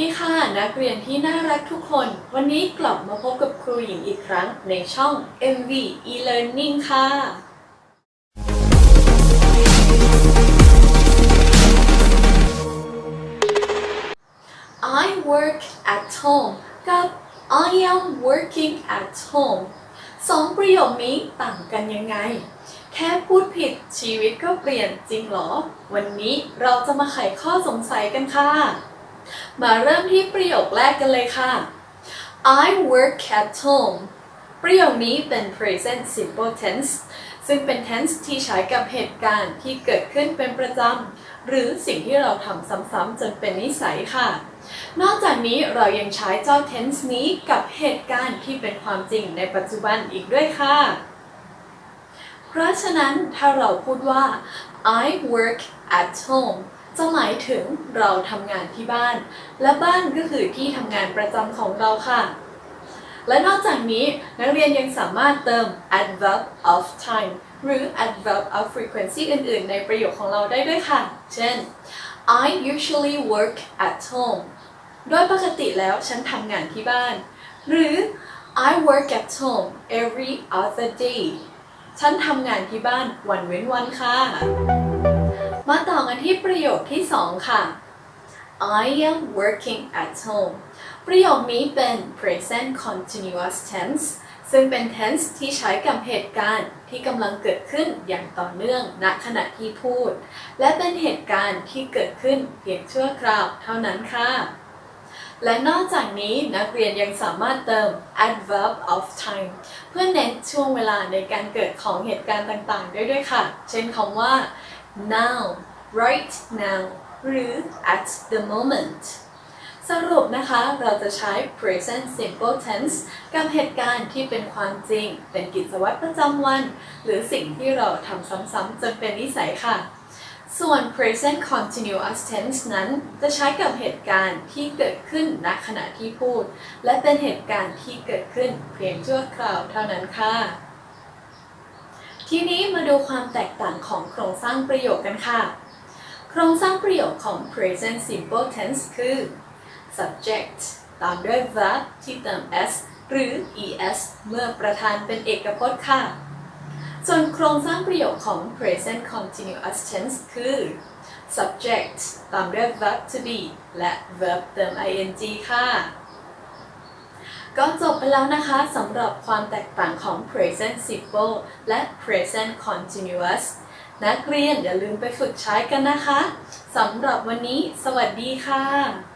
ดีค่ะนักเรียนที่น่ารักทุกคน วันนี้กลับมาพบกับครูหญิงอีกครั้งในช่อง MV e-learning ค่ะ I work at home กับ I am working at home สองประโยคนี้ต่างกันยังไง แค่พูดผิดชีวิตก็เปลี่ยนจริงหรอ วันนี้เราจะมาไขข้อสงสัยกันค่ะ มาเริ่มที่ประโยคแรกกันเลยค่ะ I work at home ประโยคนี้เป็น present simple tense ซึ่งเป็น tense ที่ใช้กับเหตุการณ์ที่เกิดขึ้นเป็นประจำ หรือสิ่งที่เราทำซ้ำๆจนเป็นนิสัยค่ะ นอกจากนี้เรายังใช้เจ้า tense นี้กับเหตุการณ์ที่เป็นความจริงในปัจจุบันอีกด้วยค่ะ เพราะฉะนั้นถ้าเราพูดว่า I work at home จะหมายถึงเราทำงานที่บ้าน และบ้านก็คือที่ทำงานประจำของเราค่ะ และนอกจากนี้นักเรียนยังสามารถเติม adverb of time หรือ adverb of frequency อื่น ๆ ในประโยคของเราได้ด้วยค่ะ เช่น I usually work at home โดยปกติแล้วฉันทำงานที่บ้าน หรือ I work at home every other day ฉันทำงานที่บ้านวันเว้นวันค่ะ มาต่อกันที่ประโยคที่ 2 ค่ะ I am working at home ประโยคนี้เป็น present continuous tense ซึ่งเป็น tense ที่ใช้กับเหตุการณ์ที่กำลังเกิดขึ้นอย่างต่อเนื่องณขณะที่พูด และเป็นเหตุการณ์ที่เกิดขึ้นเพียงชั่วคราวเท่านั้นค่ะ และนอกจากนี้นักเรียนยังสามารถเติม adverb of time เพื่อเน้นช่วงเวลาในการเกิดของเหตุการณ์ต่างๆ ได้ด้วยค่ะ เช่นคำว่า now right now หรือ at the moment สรุปนะคะ เราจะใช้ present simple tense กับเหตุการณ์ที่เป็นความจริง เป็นกิจวัตรประจำวัน หรือสิ่งที่เราทำซ้ำๆจนเป็นนิสัยค่ะ ส่วน present continuous tense นั้น จะใช้กับเหตุการณ์ที่เกิดขึ้นณขณะที่พูด และเป็นเหตุการณ์ที่เกิดขึ้นเพียงชั่วคราวเท่านั้นค่ะ ทีนี้มาดูความแตกต่างของโครงสร้างประโยคกันค่ะ โครงสร้างประโยคของ present simple tense คือ subject ตามด้วย verb ที่เติม s หรือ es เมื่อประธานเป็นเอกพจน์ค่ะ ส่วนโครงสร้างประโยคของ present continuous tense คือ subject ตามด้วย verb to be และ verb เติม ing ค่ะ ก็จบไปแล้วนะคะสำหรับความแตกต่างของ present simple และ present continuous นักเรียนอย่าลืมไปฝึกใช้กันนะคะสำหรับวันนี้ สวัสดีค่ะ